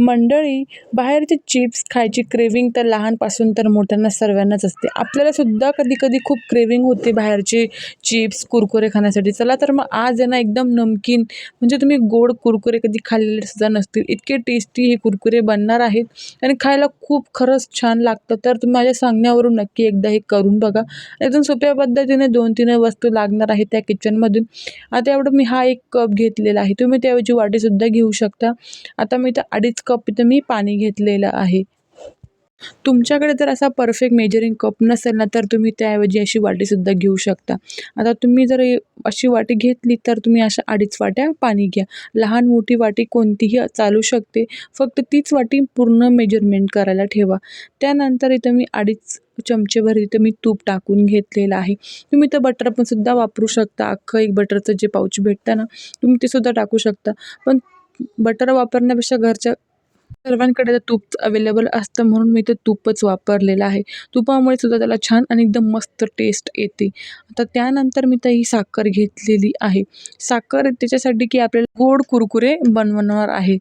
मंडळी बाहेरचे चिप्स खायची क्रेविंग तर लहानपासून तर मोठ्यांना सर्वांनाच असते. आपल्यालासुद्धा कधी कधी खूप क्रेविंग होते बाहेरचे चिप्स कुरकुरे खाण्यासाठी. चला तर मग आज आहे ना एकदम नमकीन म्हणजे तुम्ही गोड कुरकुरे कधी खाल्लेले सुद्धा नसतील. इतके टेस्टी हे कुरकुरे बनणार आहेत आणि खायला खूप खरंच छान लागतं. तर तुम्ही माझ्या सांगण्यावरून नक्की एकदा हे करून बघा. एकदम सोप्या पद्धतीने दोन तीन वस्तू लागणार आहेत त्या किचनमधून आता एवढं मी हा एक कप घेतलेला आहे. तुम्ही त्याऐवजी वाटीसुद्धा घेऊ शकता. आता मी तर अडीच कप इथं मी पाणी घेतलेलं आहे. तुमच्याकडे जर असा परफेक्ट मेजरिंग कप नसेल ना तर तुम्ही त्याऐवजी अशी वाटीसुद्धा घेऊ शकता. आता तुम्ही जर अशी वाटी घेतली तर तुम्ही अशा अडीच वाट्या पाणी घ्या. लहान मोठी वाटी कोणतीही चालू शकते. फक्त तीच वाटी पूर्ण मेजरमेंट करायला ठेवा. त्यानंतर इथं मी अडीच चमचेभर इथं मी तूप टाकून घेतलेलं आहे. तुम्ही तर बटर पण सुद्धा वापरू शकता. अख्खं एक बटरचं जे पाऊच भेटतं ना तुम्ही ते सुद्धा टाकू शकता. पण बटर वापरण्यापेक्षा घरच्या सर्वांकडे तर तूप अवेलेबल असतं म्हणून मी ते तूपच वापरलेलं आहे. तुपामुळे सुद्धा त्याला छान आणि एकदम मस्त टेस्ट येते. आता त्यानंतर मी तर ही साखर घेतलेली आहे. साखर त्याच्यासाठी की आपल्याला गोड कुरकुरे बनवणार आहे.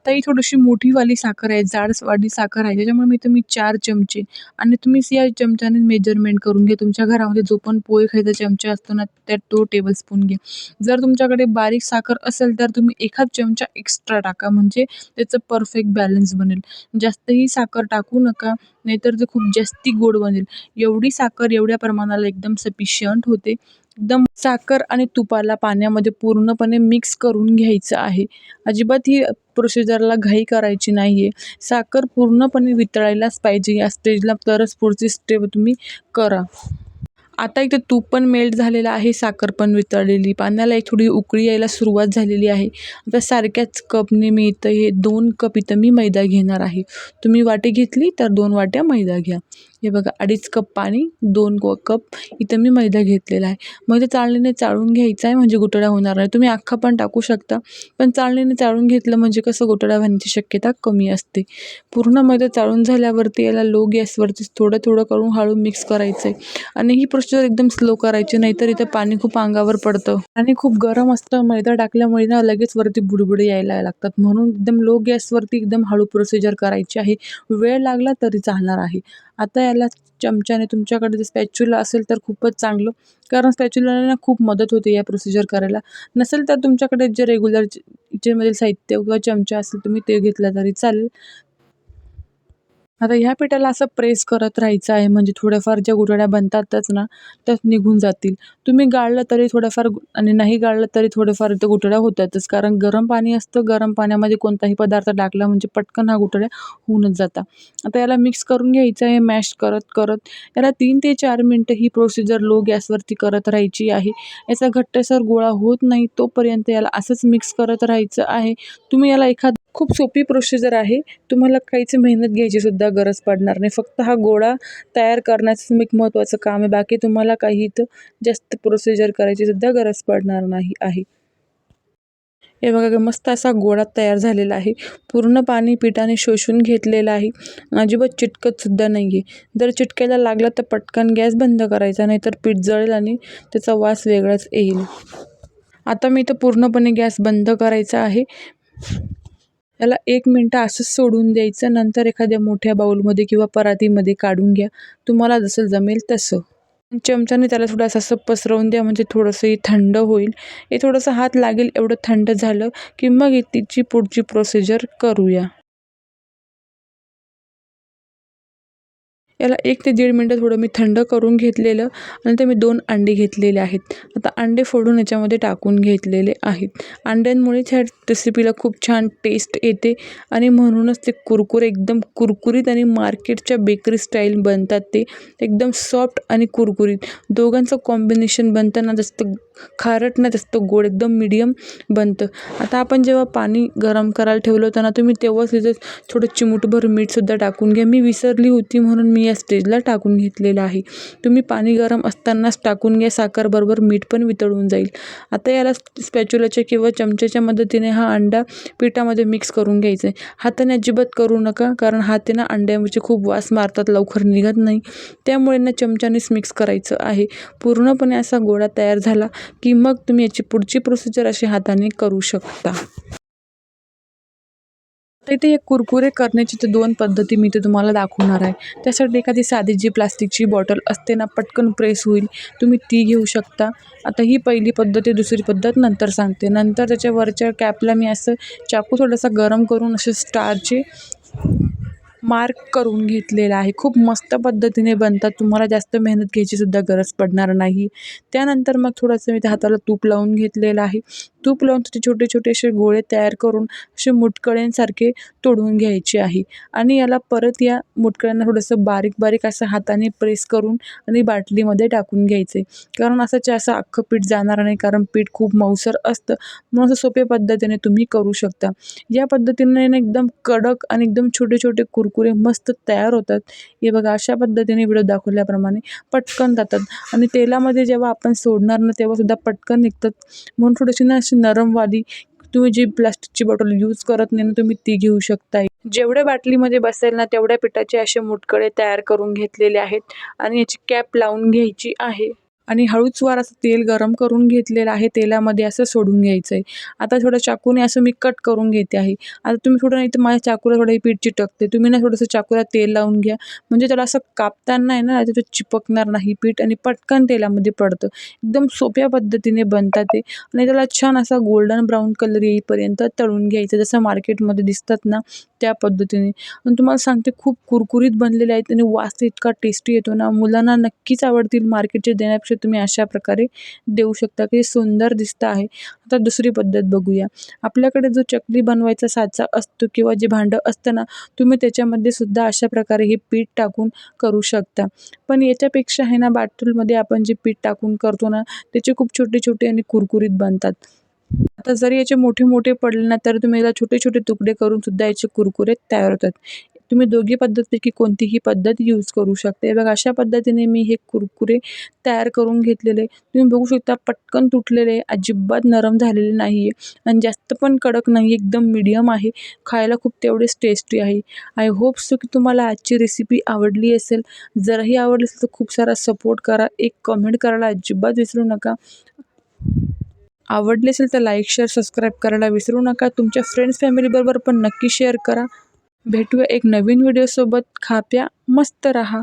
आता ही थोडीशी मोठीवाली साखर आहे जाडवाली साखर आहे त्याच्यामुळे मी तुम्ही चार चमचे आणि तुम्ही या चमच्याने मेजरमेंट करून घ्या. तुमच्या घरामध्ये जो पण पोहे खायचा चमचा असतो ना त्यात तो टेबलस्पून घ्या. जर तुमच्याकडे बारीक साखर असेल तर तुम्ही एखाद चमचा एक्स्ट्रा टाका म्हणजे त्याचं परफेक्ट बॅलन्स बनेल. जास्तही साखर टाकू नका नाहीतर ते खूप जास्ती गोड बनेल. एवढी साखर एवढ्या प्रमाणाला एकदम सफिशियंट होते. एकदम साखर आणि तुपाला पाण्यामध्ये पूर्णपणे मिक्स करून घ्यायचं आहे. अजिबात ही प्रोसिजरला घाई करायची नाही आहे साखर पूर्णपणे वितळायलाच पाहिजे. या स्टेजला तरच पुढची स्टेप तुम्ही करा. आता इथे तूप पण मेल्ट झालेलं आहे. साखर पण वितळलेली. पाण्याला एक थोडी उकळी यायला सुरुवात झालेली आहे. आता सारख्याच कपने मी इथं हे दोन कप इथं मी मैदा घेणार आहे. तुम्ही वाटी घेतली तर दोन वाट्या मैदा घ्या. हे बघा अडीच कप पाणी दोन क कप. इथं मी मैदा घेतलेला आहे. मैदा चाळणीने चाळून घ्यायचा आहे म्हणजे गुठळ्या होणार नाही. तुम्ही अख्खा पण टाकू शकता. पण चाळणीने चाळून घेतलं म्हणजे कसं गुठळ्या होण्याची शक्यता कमी असते. पूर्ण मैदा चाळून झाल्यावरती याला लो गॅसवरती थोडं थोडं करून हळू मिक्स करायचं आहे आणि ही प्रोसिजर एकदम स्लो करायची नाहीतर इथं पाणी खूप अंगावर पडतं. आणि खूप गरम असतं मैदा टाकल्यामुळे ना लगेच वरती बुडबुडे यायला लागतात. म्हणून एकदम लो गॅसवरती एकदम हळू प्रोसिजर करायची आहे. वेळ लागला तरी चालणार आहे. आता याला चमच्याने तुमच्याकडे जर स्पॅच्युला असेल तर खूपच चांगलं. कारण स्पॅच्युलाने ना खूप मदत होते या प्रोसिजर करायला. नसेल तर तुमच्याकडे जे रेग्युलर किचनमधील साहित्य किंवा चमचा असेल तुम्ही ते घेतला तरी चालेल. आता ह्या पिठाला असं प्रेस करत राहायचं आहे म्हणजे थोड्याफार ज्या गुठळ्या बनतातच ना त्यात निघून जातील. तुम्ही गाळलं तरी थोडंफार आणि नाही गाळलं तरी थोडंफार त्या गुठळ्या होतातच कारण गरम पाणी असतं गरम पाण्यामध्ये कोणताही पदार्थ टाकला म्हणजे पटकन हा गुठळ्या होऊनच जाता. आता याला मिक्स करून घ्यायचं आहे मॅश करत करत. याला तीन ते चार मिनटं ही प्रोसिजर लो गॅसवरती करत राहायची आहे. याचा घट्टसर गोळा होत नाही तोपर्यंत याला असंच मिक्स करत राहायचं आहे. तुम्ही याला एखाद खूप सोपी प्रोसिजर आहे. तुम्हाला काहीच मेहनत घ्यायची सुद्धा गरज पडणार नाही. फक्त हा गोळा तयार करण्याचं एक महत्त्वाचं काम आहे. बाकी तुम्हाला काही इथं जास्त प्रोसिजर करायची सुद्धा गरज पडणार नाही आहे. हे बघा मस्त असा गोळा तयार झालेला आहे. पूर्ण पाणी पिठाने शोषून घेतलेलं आहे. अजिबात चिटकतसुद्धा नाही आहे जर चिटकायला लागला तर पटकन गॅस बंद करायचा नाही तर पीठ जळेल आणि त्याचा वास वेगळाच येईल. आता मी इथं पूर्णपणे गॅस बंद करायचा आहे. याला एक मिनटं असंच सोडून द्यायचं नंतर एखाद्या मोठ्या बाऊलमध्ये किंवा परातीमध्ये काढून घ्या. तुम्हाला जसं जमेल तसं. चमच्याने त्याला थोडंसं असं पसरवून द्या म्हणजे थोडंसंही थंड होईल. हे थोडंसं हात लागेल एवढं थंड झालं की मग तिची पुढची प्रोसिजर करूया. याला एक ते दीड मिनटं थोडं मी थंड करून घेतलेलं आणि ते मी दोन अंडी घेतलेले आहेत. आता अंडे फोडून याच्यामध्ये टाकून घेतलेले आहेत. अंड्यांमुळेच ह्या रेसिपीला खूप छान टेस्ट येते आणि म्हणूनच ते कुरकुरे एकदम कुरकुरीत आणि मार्केटच्या बेकरी स्टाईल बनतात ते. एकदम सॉफ्ट आणि कुरकुरीत. दोघांचं कॉम्बिनेशन बनताना जास्त खारट ना जास्त गोड एकदम मिडियम बनतं. आता आपण जेव्हा पाणी गरम करायला ठेवलं होतं ना तुम्ही तेव्हाच तिथं थोडं चिमूटभर मीठसुद्धा टाकून घ्या. मी विसरली होती म्हणून मी या स्टेजला टाकून घेतलेलं आहे. तुम्ही पाणी गरम असतानाच टाकून घ्या. साखरबरोबर मीठ पण वितळून जाईल. आता याला स्पॅच्युलाच्या किंवा चमच्याच्या मदतीने हा अंडा पिठामध्ये मिक्स करून घ्यायचा आहे. हाताने अजिबात करू नका कारण हाते ना अंड्यामध्ये खूप वास मारतात लवकर निघत नाही. त्यामुळे ना चमच्यानेच मिक्स करायचं आहे. पूर्णपणे असा गोळा तयार झाला. की मग तुम्ही याची पुढची प्रोसिजर अशी हाताने करू शकता. तर इथे हे कुरकुरे करण्याची तर दोन पद्धती मी ते तुम्हाला दाखवणार आहे. त्यासाठी एखादी साधी जी प्लास्टिकची बॉटल असते ना पटकन प्रेस होईल. तुम्ही ती घेऊ शकता. आता ही पहिली पद्धत आहे दुसरी पद्धत नंतर सांगते. नंतर त्याच्या वरच्या कॅपला मी असं चाकू थोडासा गरम करून असे स्टारचे मार्क करून घेतलेला आहे. खूप मस्त पद्धतीने बनतात. तुम्हाला जास्त मेहनत घ्यायचीसुद्धा गरज पडणार नाही. त्यानंतर मग थोडंसं मी त्या हाताला तूप लावून घेतलेलं आहे. तूप लावून त्याचे छोटे छोटे असे गोळे तयार करून असे मुटकळ्यांसारखे तोडून घ्यायचे आहे. आणि याला परत या मुटकळ्यांना थोडंसं बारीक बारीक असं हाताने प्रेस करून आणि बाटलीमध्ये टाकून घ्यायचे. कारण असं असं अख्खं पीठ जाणार नाही कारण पीठ खूप मऊसर असतं. म्हणून असं सोप्या पद्धतीने तुम्ही करू शकता. या पद्धतीने ना एकदम कडक आणि एकदम छोटे छोटे कुरकुरे मस्त तयार होतात. हे बघा अशा पद्धतीने व्हिडिओ दाखवल्याप्रमाणे पटकन जातात. आणि तेलामध्ये जेव्हा आपण सोडणार ना तेव्हासुद्धा पटकन निघतात. म्हणून थोडीशी ना अशी नरमवाली तुम्ही जी प्लास्टिकची बॉटल यूज करत नाही ना तुम्ही ती घेऊ शकता जेवढ्या बाटलीमध्ये बसेल ना तेवढ्या पिठाचे असे मुटकडे तयार करून घेतलेले आहेत आणि याची कॅप लावून घ्यायची आहे. आणि हळूचवार असं तेल गरम करून घेतलेलं आहे तेलामध्ये असं सोडून घ्यायचं आहे आता थोडं चाकूने असं मी कट करून घेते आहे. आता तुम्ही थोडं नाही तर माझ्या चाकूला थोडं हे पीठ चिटकते. तुम्ही ना थोडंसं चाकूला तेल लावून घ्या. म्हणजे त्याला असं कापताना आहे ना त्याचं चिपकणार नाही पीठ आणि पटकन तेलामध्ये पडतं. एकदम सोप्या पद्धतीने बनतात ते. आणि त्याला छान असा गोल्डन ब्राऊन कलर येईपर्यंत तळून घ्यायचं. जसं मार्केटमध्ये दिसतात ना त्या पद्धतीने. आणि तुम्हाला सांगते खूप कुरकुरीत बनलेले आहेत आणि वास इतका टेस्टी येतो ना. मुलांना नक्कीच आवडतील मार्केटचे देण्यापेक्षा. तुम्ही अशा प्रकारे देऊ शकता की सुंदर दिसतं आहे. आता दुसरी पद्धत बघूया. आपल्याकडे जो चकली बनवायचा साचा असतो किंवा जे भांडं असतं ना तुम्ही त्याच्यामध्ये सुद्धा अशा प्रकारे हे पीठ टाकून करू शकता. पण याच्यापेक्षा आहे ना बाटलमध्ये आपण जे पीठ टाकून करतो ना त्याचे खूप छोटे छोटे आणि कुरकुरीत बनतात. आता जरी याचे मोठे मोठे पडले ना तर तुम्ही याला छोटे छोटे तुकडे करून सुद्धा याचे कुरकुरे तयार होतात. तुम्ही दोघी पद्धतपैकी कोणतीही पद्धत यूज करू शकते. बघा अशा पद्धतीने मी हे कुरकुरे तयार करून घेतलेले. तुम्ही बघू शकता पटकन तुटलेले अजिबात नरम झालेले नाही आहे आणि जास्त पण कडक नाही एकदम मीडियम आहे. खायला खूप तेवढेच टेस्टी आहे. आय होप सो की तुम्हाला आजची रेसिपी आवडली असेल. जरही आवडली असेल तर खूप सारा सपोर्ट करा. एक कमेंट करायला अजिबात विसरू नका. आवडले असेल तर लाईक शेअर सबस्क्राईब करायला विसरू नका. तुमच्या फ्रेंड्स फॅमिलीबरोबर पण नक्की शेअर करा. भेटूया एक नवीन व्हिडिओसोबत खा प्या मस्त रहा.